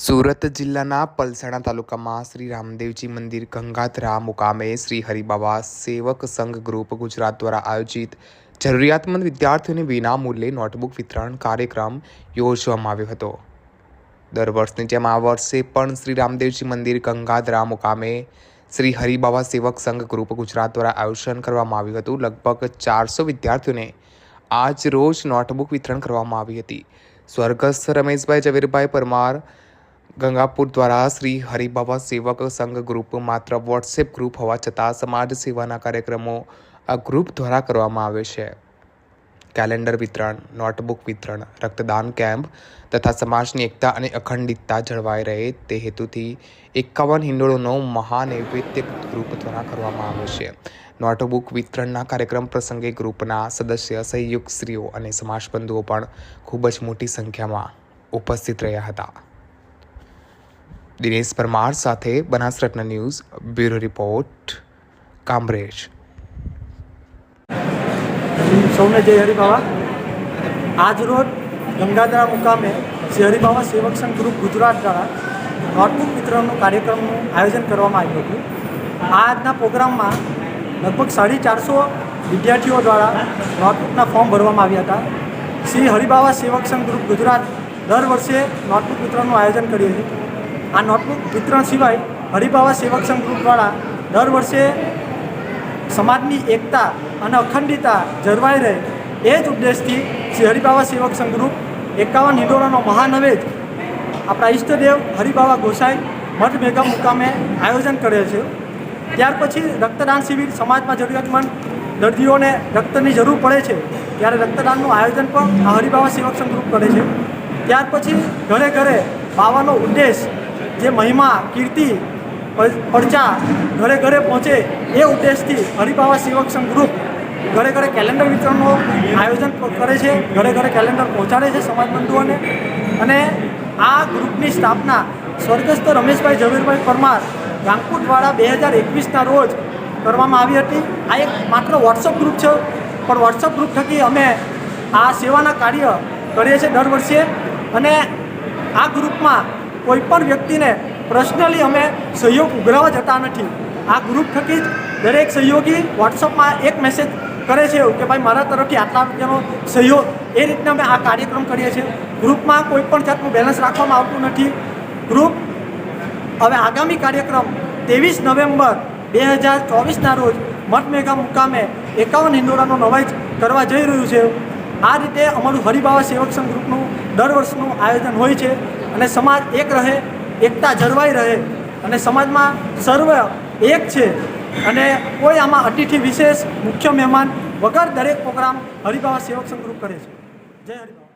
સુરત જિલ્લાના પલસાણા તાલુકામાં શ્રી રામદેવજી મંદિર ગંગાધરા મુકામે શ્રી હરિબાબા સેવક સંઘ ગ્રુપ ગુજરાત દ્વારા આયોજિત જરૂરિયાતમંદ વિદ્યાર્થીઓને વિનામૂલ્યે નોટબુક વિતરણ કાર્યક્રમ યોજવામાં આવ્યો હતો. દર વર્ષની જેમ આ વર્ષે પણ શ્રી રામદેવજી મંદિર ગંગાધરા મુકામે શ્રી હરિબાબા સેવક સંઘ ગ્રુપ ગુજરાત દ્વારા આયોજન કરવામાં આવ્યું હતું. લગભગ ચારસો વિદ્યાર્થીઓને આજ રોજ નોટબુક વિતરણ કરવામાં આવી હતી. સ્વર્ગસ્થ રમેશભાઈ ઝવેરભાઈ પરમાર ગંગાપુર દ્વારા શ્રી હરિબાબા સેવક સંઘ ગ્રુપ માત્ર વોટ્સએપ ગ્રુપ હોવા છતાં સમાજ સેવાના કાર્યક્રમો આ ગ્રુપ દ્વારા કરવામાં આવે છે. કેલેન્ડર વિતરણ, નોટબુક વિતરણ, રક્તદાન કેમ્પ તથા સમાજની એકતા અને અખંડિતતા જળવાઈ રહે તે હેતુથી એકાવન હિંડોળોનો મહાનૈવેદ્ય ગ્રુપ દ્વારા કરવામાં આવે છે. નોટબુક વિતરણના કાર્યક્રમ પ્રસંગે ગ્રુપના સદસ્ય, સહયોગશ્રીઓ અને સમાજબંધુઓ પણ ખૂબ જ મોટી સંખ્યામાં ઉપસ્થિત રહ્યા હતા. દિનેશ પરમાર સાથે Banasratna news, bureau report, Kamrej. સૌને જય હરિબાવા આજરોજ ગંગાધરા મુકામે શ્રી હરિબાવા સેવક સંઘ ગ્રુપ ગુજરાત દ્વારા નોટબુક વિતરણનું કાર્યક્રમનું આયોજન કરવામાં આવ્યું હતું. આજના પ્રોગ્રામમાં લગભગ સાડી ચારસો વિદ્યાર્થીઓ દ્વારા નોટબુકના ફોર્મ ભરવામાં આવ્યા હતા. શ્રી હરિબાવા સેવક સંઘ ગ્રુપ ગુજરાત દર વર્ષે નોટબુક વિતરણનું આયોજન કરીએ છીએ આ નોટબુક વિતરણ સિવાય હરિભાવા સેવક સંઘ દ્વારા દર વર્ષે સમાજની એકતા અને અખંડિતતા જળવાઈ રહે એ જ ઉદ્દેશથી શ્રી હરિભાવા સેવક સંઘ ગ્રુપ એકાવન હિંડોળાનો મહાનવેજ આપણા ઈષ્ટદેવ હરિભાવા ગોસાઈ મઠ મેઘા મુકામે આયોજન કરે છે. ત્યાર પછી રક્તદાન શિબિર સમાજમાં જરૂરિયાતમંદ દર્દીઓને રક્તની જરૂર પડે છે ત્યારે રક્તદાનનું આયોજન પણ આ હરિભાવા સેવક સંઘ ગ્રુપ કરે છે. ત્યાર પછી ઘરે ઘરે બાવાનો ઉદ્દેશ જે મહિમા, કીર્તિ પડચા ઘરે ઘરે પહોંચે એ ઉદ્દેશથી હરિબાવા સેવક સંઘ ગ્રુપ ઘરે ઘરે કેલેન્ડર વિતરણનું આયોજન કરે છે. ઘરે ઘરે કેલેન્ડર પહોંચાડે છે સમાજ બંધુઓને. અને આ ગ્રુપની સ્થાપના સ્વર્ગસ્થ રમેશભાઈ ઝવેરભાઈ પરમાર ગાંગપુર બે હજાર એકવીસના રોજ કરવામાં આવી હતી. આ એક માત્ર વોટ્સઅપ ગ્રુપ છે, પણ વોટ્સઅપ ગ્રુપ થકી અમે આ સેવાના કાર્ય કરીએ છીએ દર વર્ષે. અને આ ગ્રુપમાં કોઈ પણ વ્યક્તિને પર્સનલી અમે સહયોગ ઉઘરાવા જતા નથી. આ ગ્રુપ થકી જ દરેક સહયોગી વોટ્સઅપમાં એક મેસેજ કરે છે કે ભાઈ મારા તરફથી આટલા રૂપિયાનો સહયોગ એ રીતના અમે આ કાર્યક્રમ કરીએ છીએ. ગ્રુપમાં કોઈ પણ જાતનું બેલેન્સ રાખવામાં આવતું નથી. ગ્રુપ હવે આગામી કાર્યક્રમ ત્રેવીસ નવેમ્બર બે હજાર ચોવીસના રોજ મઠમેઘા મુકામે એકાવન હિંડોળાનો નવાઈ કરવા જઈ રહ્યું છે. આ રીતે અમારું હરિભાવા સેવક સંઘ ગ્રુપનું દર વર્ષનું આયોજન હોય છે. અને સમાજ એક રહે, એકતા જળવાઈ રહે અને સમાજમાં સર્વ એક છે. અને કોઈ આમાં અતિથિ વિશેષ મુખ્ય મહેમાન વગર દરેક પ્રોગ્રામ હરિભાવા સેવક સંઘ ગ્રુપ કરે છે. જય હરિબાવા